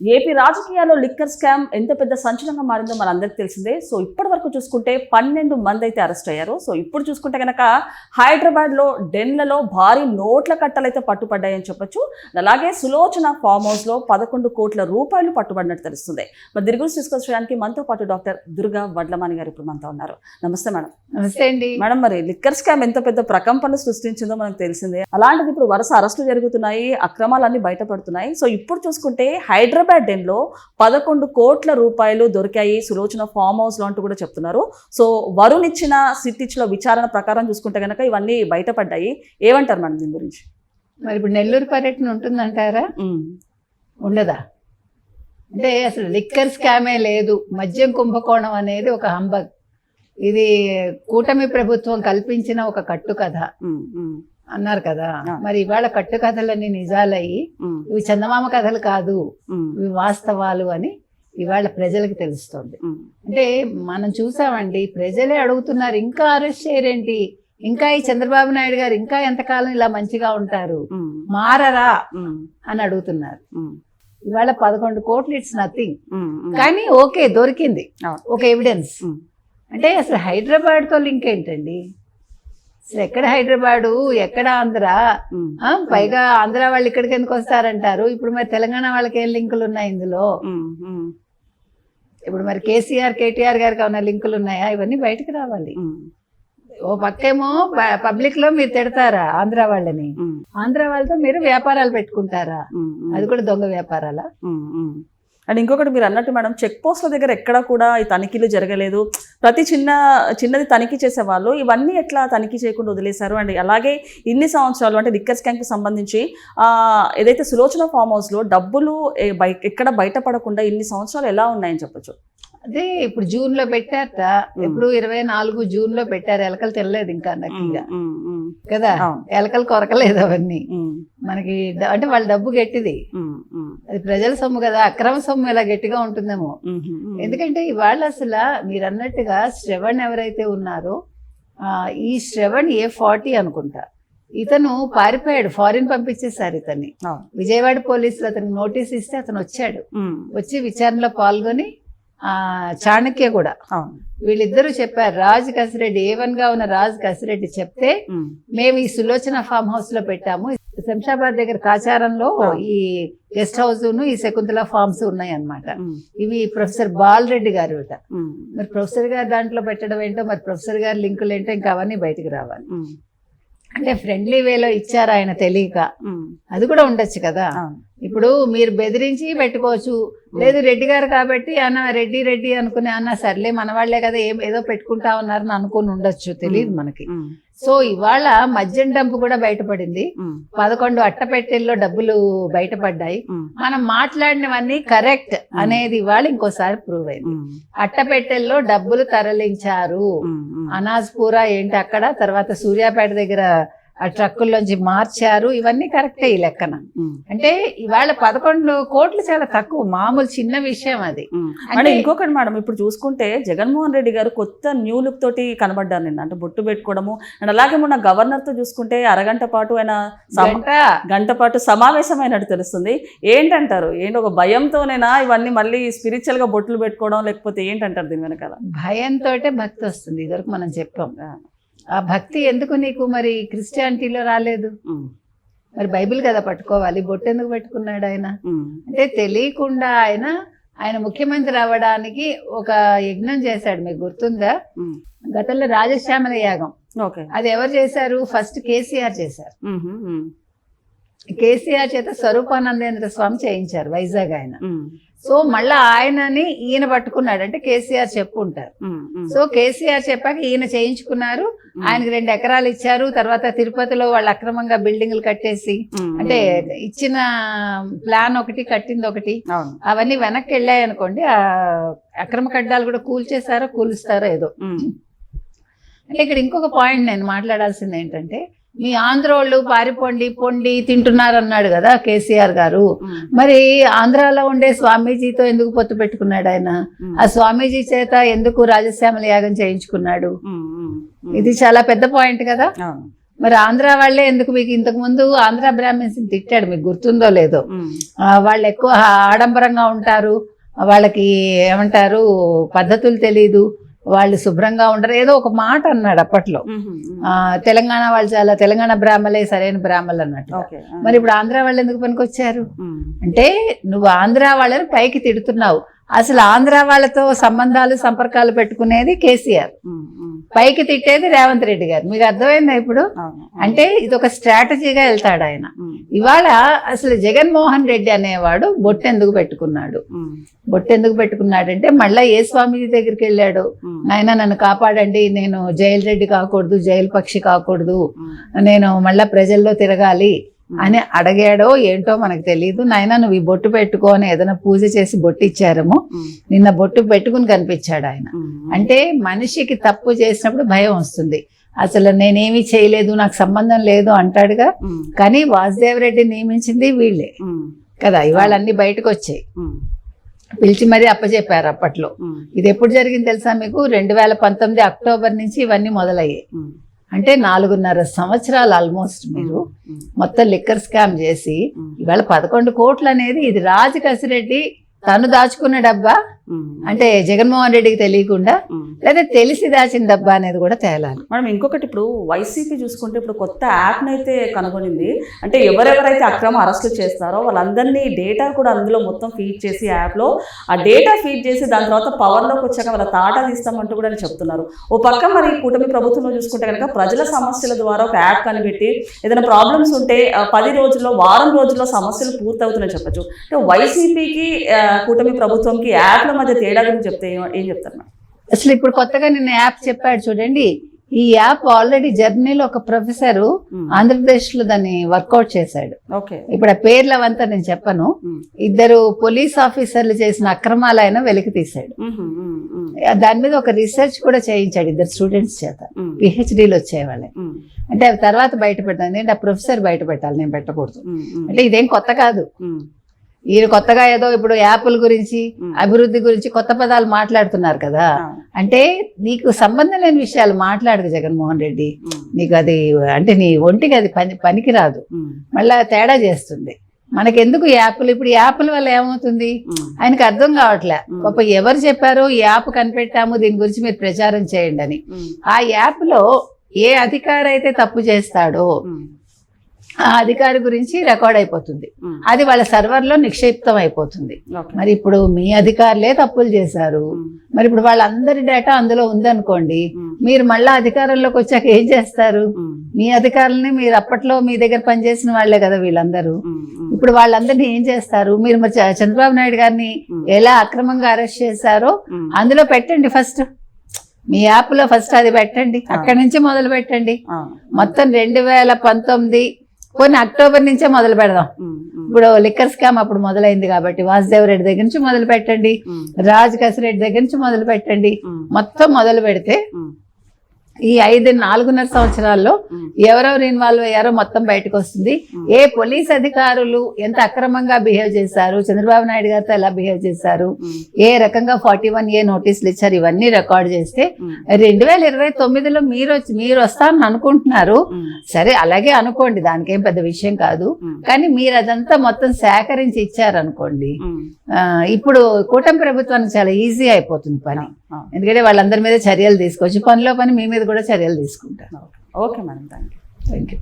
AP రాజకీయాల్లో liquor scam ఎంత పెద్ద సంచలనంగా మారిందో మనందరికీ తెలిసిందే. సో ఇప్పటి వరకు చూసుకుంటే పన్నెండు మంది అయితే అరెస్ట్ అయ్యారు. సో ఇప్పుడు చూసుకుంటే కనుక హైదరాబాద్లో డెన్లలో భారీ నోట్ల కట్టలైతే పట్టుపడ్డాయని చెప్పొచ్చు. అలాగే సులోచన ఫామ్ హౌస్లో పదకొండు కోట్ల రూపాయలు పట్టుబడినట్టు తెలుస్తుంది. మరి దీని గురించి తీసుకొచ్చడానికి మనతో పాటు డాక్టర్ దుర్గా వడ్లమాని గారు ఇప్పుడు మనతో ఉన్నారు. నమస్తే మేడం. నమస్తే అండి. మేడం మరి లిక్కర్ స్కామ్ ఎంత పెద్ద ప్రకంపన సృష్టించిందో మనకు తెలిసిందే. అలాంటిది ఇప్పుడు వరుస అరెస్టులు జరుగుతున్నాయి. అక్రమాలన్నీ బయటపడుతున్నాయి. సో ఇప్పుడు చూసుకుంటే హైదరాబాద్ డెన్లో పదకొండు కోట్ల రూపాయలు దొరికాయి సులోచన ఫామ్ హౌస్లో అంటూ కూడా చెప్తున్నారు. సో వరుణ్ ఇచ్చిన సిట్ ఇచ్చిన విచారణ ప్రకారం చూసుకుంటే కనుక ఇవన్నీ బయటపడ్డాయి. ఏమంటారు మేడం దీని గురించి? మరి ఇప్పుడు నెల్లూరు పర్యటన ఉంటుందంటారా? ఉండదా? అంటే అసలు లిక్కర్ స్కామే లేదు. మద్యం కుంభకోణం అనేది ఒక హంబగ్ ఇది కూటమి ప్రభుత్వం కల్పించిన ఒక కట్టు కథ అన్నారు కదా. మరి ఇవాళ కట్టు కథలన్నీ నిజాలయ్యి ఇవి చందమామ కథలు కాదు ఇవి వాస్తవాలు అని ఇవాళ ప్రజలకు తెలుస్తోంది. అంటే మనం చూసామండి ప్రజలే అడుగుతున్నారు ఇంకా అరెస్ట్ చేయరేంటి? ఇంకా ఈ చంద్రబాబు నాయుడు గారు ఇంకా ఎంతకాలం ఇలా మంచిగా ఉంటారు? మారరా? అని అడుగుతున్నారు. ఇవాళ పదకొండు కోట్లు ఇట్స్ నథింగ్. కానీ ఓకే దొరికింది. ఒక ఎవిడెన్స్. అంటే అసలు హైదరాబాద్తో లింక్ ఏంటండి? అసలు ఎక్కడ హైదరాబాదు? ఎక్కడ ఆంధ్ర? పైగా ఆంధ్ర వాళ్ళు ఇక్కడికి ఎందుకు వస్తారంటారు? ఇప్పుడు మరి తెలంగాణ వాళ్ళకి ఏం లింకులు ఉన్నాయి ఇందులో? ఇప్పుడు మరి కేసీఆర్ కేటీఆర్ గారికి ఏమైనా లింకులు ఉన్నాయా? ఇవన్నీ బయటకు రావాలి. ఓ పక్కేమో పబ్లిక్లో మీరు తిడతారా ఆంధ్ర వాళ్ళని? ఆంధ్ర వాళ్ళతో మీరు వ్యాపారాలు పెట్టుకుంటారా. అది కూడా దొంగ వ్యాపారాలా. అండ్ ఇంకొకటి మీరు అన్నట్టు మేడం చెక్ పోస్ట్ల దగ్గర ఎక్కడ కూడా ఈ తనిఖీలు జరగలేదు. ప్రతి చిన్న చిన్నది తనిఖీ చేసేవాళ్ళు. ఇవన్నీ ఎట్లా తనిఖీ చేయకుండా వదిలేశారు? అండ్ అలాగే ఇన్ని సంవత్సరాలు అంటే లిక్కర్ స్కామ్కి సంబంధించి ఏదైతే సులోచన ఫామ్ హౌస్లో డబ్బులు ఏ- ఎక్కడ బయటపడకుండా ఇన్ని సంవత్సరాలు ఎలా ఉన్నాయని చెప్పొచ్చు? అదే ఇప్పుడు జూన్లో పెట్టారట. ఉమ్. ఎప్పుడు ఇరవై నాలుగు జూన్లో పెట్టారు. ఎలకలు తినలేదు ఇంకా నక్కిగా కదా. ఎలకలు కొరకలేదు అవన్నీ. మనకి అంటే వాళ్ళ డబ్బు గట్టిది. అది ప్రజల సొమ్ము కదా. అక్రమ సొమ్ము ఇలా గట్టిగా ఉంటుందేమో. ఎందుకంటే ఇవాళ అసలు మీరు అన్నట్టుగా శ్రవణ్ ఎవరైతే ఉన్నారో ఆ, ఈ శ్రవణ్ ఏ ఫార్టీ అనుకుంటా. ఇతను పారిపోయాడు. ఫారిన్ పంపించేశారు ఇతన్ని. విజయవాడ పోలీసులు అతనికి నోటీస్ ఇస్తే అతను వచ్చాడు. వచ్చి విచారణలో పాల్గొని చాణక్య కూడా. వీళ్ళిద్దరూ చెప్పారు రాజ్ కసిరెడ్డి ఏ వన్గా ఉన్న రాజ్ కసిరెడ్డి చెప్తే మేము ఈ సులోచన ఫామ్ హౌస్లో పెట్టాము. శంషాబాద్ దగ్గర కాచారంలో. ఈ గెస్ట్ హౌస్ను ఈ శకుంతల ఫార్మ్స్ ఉన్నాయి అన్నమాట. ఉమ్, ఇవి ప్రొఫెసర్ బాలరెడ్డి గారు మరి ప్రొఫెసర్ గారు దాంట్లో పెట్టడం ఏంటో మరి ప్రొఫెసర్ గారి లింకులు ఏంటో ఇంకా అవన్నీ బయటికి రావాలి. అంటే ఫ్రెండ్లీ వేలో ఇచ్చారు ఆయన తెలియక. ఉమ్, అది కూడా ఉండొచ్చు కదా. ఇప్పుడు మీరు బెదిరించి పెట్టుకోవచ్చు. లేదు రెడ్డి గారు కాబట్టి అన్న రెడ్డి రెడ్డి అనుకునే అన్న సర్లే మన వాళ్ళే కదా ఏం ఏదో పెట్టుకుంటా ఉన్నారని అనుకుని ఉండొచ్చు. తెలియదు మనకి. ఉమ్, సో ఇవాళ మద్యం డంపు కూడా బయటపడింది. పదకొండు అట్టపెట్టెల్లో డబ్బులు బయటపడ్డాయి. మనం మాట్లాడినవన్నీ కరెక్ట్ అనేది ఇవాళ ఇంకోసారి ప్రూవ్ అయింది. అట్టపెట్టెల్లో డబ్బులు తరలించారు. అనాజ్పూరా ఏంటి అక్కడ? తర్వాత సూర్యాపేట దగ్గర ఆ ట్రక్కుల్లోంచి మార్చారు. ఇవన్నీ కరెక్టే ఈ లెక్కన. అంటే ఇవాళ పదకొండు కోట్లు చాలా తక్కువ మామూలు చిన్న విషయం అది. అంటే- ఇంకొకటి మేడం ఇప్పుడు చూసుకుంటే జగన్మోహన్ రెడ్డి గారు కొత్త న్యూ లుక్ తోటి కనబడ్డారు నిన్న. అంటే బొట్టు పెట్టుకోవడము అండ్ అలాగే మొన్న గవర్నర్తో చూసుకుంటే అరగంట పాటు ఆయన గంట. పాటు సమావేశమైనట్టు తెలుస్తుంది. ఏంటంటారు? ఏంటి ఒక భయంతోనేనా ఇవన్నీ మళ్ళీ స్పిరిచువల్గా బొట్లు పెట్టుకోవడం లేకపోతే ఏంటంటారు దీని వెనకాల? భయంతో భక్తి వస్తుంది. ఇదివరకు మనం చెప్పాం. ఆ, భక్తి ఎందుకు నీకు మరి క్రిస్టియానిటీలో రాలేదు? మరి బైబిల్ కదా పట్టుకోవాలి బొట్టు ఎందుకు పెట్టుకున్నాడు ఆయన? అంటే తెలియకుండా ఆయన ఆయన ముఖ్యమంత్రి అవ్వడానికి ఒక యజ్ఞం చేశాడు మీకు గుర్తుందా. గతంలో రాజశ్యామల యాగం. ఓకే. అది ఎవరు చేశారు? ఫస్ట్ కేసీఆర్ చేశారు. కేసీఆర్ చేత స్వరూపానందేంద్ర స్వామి చేయించారు వైజాగ్ ఆయన. సో మళ్ళా ఆయనని ఈయన పట్టుకున్నాడు అంటే కేసీఆర్ చెప్పుంటారు. సో కేసీఆర్ చెప్పాక ఈయన చేయించుకున్నారు. ఆయనకి రెండు ఎకరాలు ఇచ్చారు. తర్వాత తిరుపతిలో వాళ్ళు అక్రమంగా బిల్డింగ్లు కట్టేసి అంటే ఇచ్చిన ప్లాన్ ఒకటి కట్టింది ఒకటి. అవును. అవన్నీ వెనక్కి వెళ్ళాయి అనుకోండి ఆ అక్రమ కడ్డాలు కూడా కూల్చేశారో కూలుస్తారో ఏదో. అంటే ఇక్కడ ఇంకొక పాయింట్ నేను మాట్లాడాల్సింది ఏంటంటే మీ ఆంధ్రోళ్ళు పారిపోండి పొండి తింటున్నారు అన్నాడు కదా కేసీఆర్ గారు. మరి ఆంధ్రాలో ఉండే స్వామీజీతో ఎందుకు పొత్తు పెట్టుకున్నాడు ఆయన? ఆ స్వామీజీ చేత ఎందుకు రాజశ్యామల యాగం చేయించుకున్నాడు. ఇది చాలా పెద్ద పాయింట్ కదా. మరి ఆంధ్ర వాళ్ళే ఎందుకు మీకు ఇంతకు ముందు ఆంధ్ర బ్రాహ్మిన్స్ తిట్టాడు మీకు గుర్తుందో లేదో? వాళ్ళు ఎక్కువ ఆడంబరంగా ఉంటారు. వాళ్ళకి ఏమంటారు? పద్ధతులు తెలీదు. వాళ్ళు శుభ్రంగా ఉండరు. ఏదో ఒక మాట అన్నాడు అప్పట్లో. తెలంగాణ వాళ్ళు చాలా తెలంగాణ బ్రాహ్మలే సరైన బ్రాహ్మలు అన్నట్టు. మరి ఇప్పుడు ఆంధ్ర వాళ్ళు ఎందుకు పనికొచ్చారు? ఉమ్, అంటే నువ్వు ఆంధ్ర వాళ్ళని పైకి తిడుతున్నావు. అసలు ఆంధ్ర వాళ్ళతో సంబంధాలు సంపర్కాలు పెట్టుకునేది కేసీఆర్. పైకి తిట్టేది రేవంత్ రెడ్డి గారు. మీకు అర్థమైందా ఇప్పుడు? అంటే ఇది ఒక స్ట్రాటజీగా వెళ్తాడు ఆయన. ఇవాళ అసలు జగన్మోహన్ రెడ్డి అనేవాడు బొట్టు ఎందుకు పెట్టుకున్నాడు? ఉమ్, బొట్టు ఎందుకు పెట్టుకున్నాడంటే మళ్ళా ఏ స్వామీజీ దగ్గరికి వెళ్ళాడు? నాయన నన్ను కాపాడండి. నేను జైలు రెడ్డి కాకూడదు జైలు పక్షి కాకూడదు. నేను మళ్ళా ప్రజల్లో తిరగాలి. అని అడిగాడో ఏంటో మనకు తెలియదు నాయన నువ్వు ఈ బొట్టు పెట్టుకొని ఏదైనా పూజ చేసి బొట్టు ఇచ్చారేమో. నిన్న బొట్టు పెట్టుకుని కనిపించాడు ఆయన. అంటే మనిషికి తప్పు చేసినప్పుడు భయం వస్తుంది. అసలు నేనేమీ చేయలేదు నాకు సంబంధం లేదు అంటాడుగా. కానీ వాసుదేవరెడ్డి నియమించింది వీళ్ళే. కదా ఇవాళ అన్ని బయటకు వచ్చాయి. పిలిచి మరీ అప్పచెప్పారు అప్పట్లో. ఇది ఎప్పుడు జరిగింది తెలుసా మీకు? రెండు వేల పంతొమ్మిది అక్టోబర్ నుంచి ఇవన్నీ మొదలయ్యాయి. అంటే నాలుగున్నర సంవత్సరాలు ఆల్మోస్ట్ మీరు మొత్తం లిక్కర్ స్కామ్ చేసి ఇవాళ పదకొండు కోట్లు అనేది ఇది రాజు కసిరెడ్డి తను దాచుకున్న డబ్బా? అంటే జగన్మోహన్ రెడ్డికి తెలియకుండా. లేదా తెలిసి దాచిన డబ్బా అనేది కూడా తేలాలి. మేడం ఇంకొకటి ఇప్పుడు వైసీపీ చూసుకుంటే ఇప్పుడు కొత్త యాప్ని అయితే కనుగొనింది. అంటే ఎవరెవరైతే అక్రమ అరెస్టులు చేస్తారో వాళ్ళందరినీ డేటా కూడా అందులో మొత్తం ఫీడ్ చేసి యాప్లో ఆ డేటా ఫీడ్ చేసి దాని తర్వాత పవర్లోకి వచ్చాక వాళ్ళ తాటా తీస్తామంటూ కూడా చెప్తున్నారు. ఓ పక్క మరి కూటమి ప్రభుత్వంలో చూసుకుంటే కనుక ప్రజల సమస్యల ద్వారా ఒక యాప్ కనిపెట్టి ఏదైనా ప్రాబ్లమ్స్ ఉంటే పది రోజుల్లో వారం రోజుల్లో సమస్యలు పూర్తవుతున్నాయని చెప్పొచ్చు. అంటే వైసీపీకి కూటమి ప్రభుత్వంకి యాప్ల మధ్య తేడా గురించి చెప్తే ఏం- చెప్తారు మేడం? అసలు ఇప్పుడు కొత్తగా నిన్న యాప్ చెప్పాడు చూడండి. ఈ యాప్ ఆల్రెడీ జర్నీలో ఒక ప్రొఫెసర్ ఆంధ్రప్రదేశ్లో దాన్ని వర్కౌట్ చేశాడు. ఇప్పుడు ఆ పేర్లు అవంతా నేను చెప్పను. ఇద్దరు పోలీస్ ఆఫీసర్లు చేసిన అక్రమాలు ఆయన వెలికి తీశాడు. దాని మీద ఒక రీసెర్చ్ కూడా చేయించాడు ఇద్దరు స్టూడెంట్స్ చేత. పిహెచ్డీలు వచ్చేవాళ్ళే. అంటే అవి తర్వాత బయట పెడతాను ఎందుకంటే ఆ ప్రొఫెసర్ బయట పెట్టాలి నేను పెట్టకూడదు. అంటే ఇదేం కొత్త కాదు. ఈయన కొత్తగా ఏదో ఇప్పుడు యాప్ల గురించి. అభివృద్ధి గురించి కొత్త పదాలు మాట్లాడుతున్నారు కదా. అంటే నీకు సంబంధం లేని విషయాలు మాట్లాడకు జగన్మోహన్ రెడ్డి. నీకు అది అంటే నీ ఒంటికి అది పని పనికి రాదు ఉమ్, మళ్ళీ తేడా చేస్తుంది. మనకెందుకు యాప్లు? ఇప్పుడు యాప్ల వల్ల ఏమవుతుంది? ఆయనకు అర్థం కావట్లే. పాప ఎవరు చెప్పారో? ఈ యాప్ కనిపెట్టాము దీని గురించి మీరు ప్రచారం చేయండి అని. ఆ యాప్లో ఏ అధికారి అయితే తప్పు చేస్తాడో ఆ అధికారి గురించి రికార్డ్ అయిపోతుంది. అది వాళ్ళ సర్వర్లో నిక్షిప్తం అయిపోతుంది. మరి ఇప్పుడు మీ అధికారులే తప్పులు చేశారు. మరి ఇప్పుడు వాళ్ళందరి డేటా అందులో ఉందనుకోండి మీరు మళ్ళా అధికారంలోకి వచ్చాక ఏం చేస్తారు? మీ అధికారులని మీరు అప్పట్లో మీ దగ్గర పనిచేసిన వాళ్ళే కదా వీళ్ళందరూ. ఇప్పుడు వాళ్ళందరినీ ఏం చేస్తారు? మీరు మరి చంద్రబాబు నాయుడు గారిని ఎలా అక్రమంగా అరెస్ట్ చేశారో అందులో పెట్టండి ఫస్ట్. మీ యాప్లో ఫస్ట్ అది పెట్టండి. అక్కడి నుంచి మొదలు పెట్టండి. మొత్తం రెండు వేల పంతొమ్మిది కొన్ని అక్టోబర్ నుంచే మొదలు పెడదాం. ఇప్పుడు లిక్కర్ స్కామ్ అప్పుడు మొదలైంది కాబట్టి వాసుదేవ్ రెడ్డి దగ్గర నుంచి మొదలు పెట్టండి. రాజ్ కసిరెడ్డి దగ్గర నుంచి మొదలు పెట్టండి. మొత్తం మొదలు పెడితే ఈ ఐదు నాలుగున్నర సంవత్సరాల్లో ఎవరెవరు ఇన్వాల్వ్ అయ్యారో మొత్తం బయటకు వస్తుంది. ఏ పోలీస్ అధికారులు ఎంత అక్రమంగా బిహేవ్ చేశారు చంద్రబాబు నాయుడు గారితో ఎలా బిహేవ్ చేశారు ఏ రకంగా ఫార్టీ వన్ ఏ నోటీసులు ఇచ్చారు ఇవన్నీ రికార్డ్ చేస్తే రెండు వేల ఇరవై తొమ్మిదిలో మీరు వచ్చి మీరు వస్తారని అనుకుంటున్నారు. సరే అలాగే అనుకోండి దానికేం పెద్ద విషయం కాదు. కానీ మీరు అదంతా మొత్తం సేకరించి ఇచ్చారనుకోండి ఇప్పుడు కూటమి ప్రభుత్వానికి చాలా ఈజీ అయిపోతుంది పని. ఎందుకంటే వాళ్ళందరి మీద చర్యలు తీసుకోవచ్చు. పనిలో పని మీ మీద కూడా చర్యలు తీసుకుంటారు. Okay. Madam. Thank you thank you